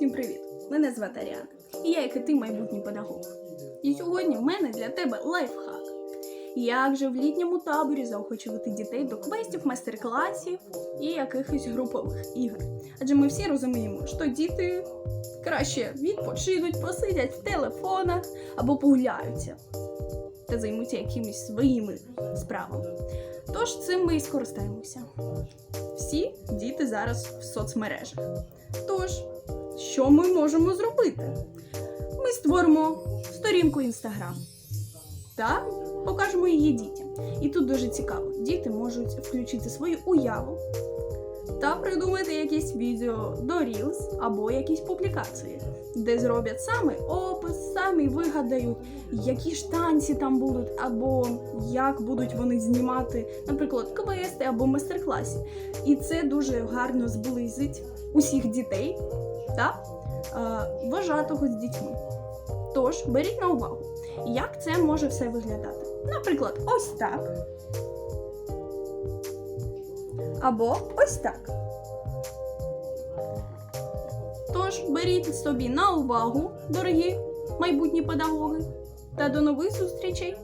Всім привіт! Мене звати Аріана, і я, як і ти, майбутній педагог. І сьогодні в мене для тебе лайфхак. Як же в літньому таборі заохочувати дітей до квестів, майстер-класів і якихось групових ігор. Адже ми всі розуміємо, що діти краще відпочинуть, посидять в телефонах або погуляються та займуться якимись своїми справами. Тож цим ми і скористаємося. Всі діти зараз в соцмережах. Тож, що ми можемо зробити? Ми створимо сторінку Інстаграм та покажемо її дітям. І тут дуже цікаво. Діти можуть включити свою уяву та придумати якісь відео до Reels або якісь публікації, де зроблять саме опис, самі вигадають, які ж танці там будуть, або як будуть вони знімати, наприклад, квести або майстер-класи. І це дуже гарно зблизить усіх дітей та е, вважатого з дітьми. Тож беріть на увагу, як це може все виглядати. Наприклад, ось так. Або ось так. Тож беріть собі на увагу, дорогі майбутні педагоги, та до нових зустрічей!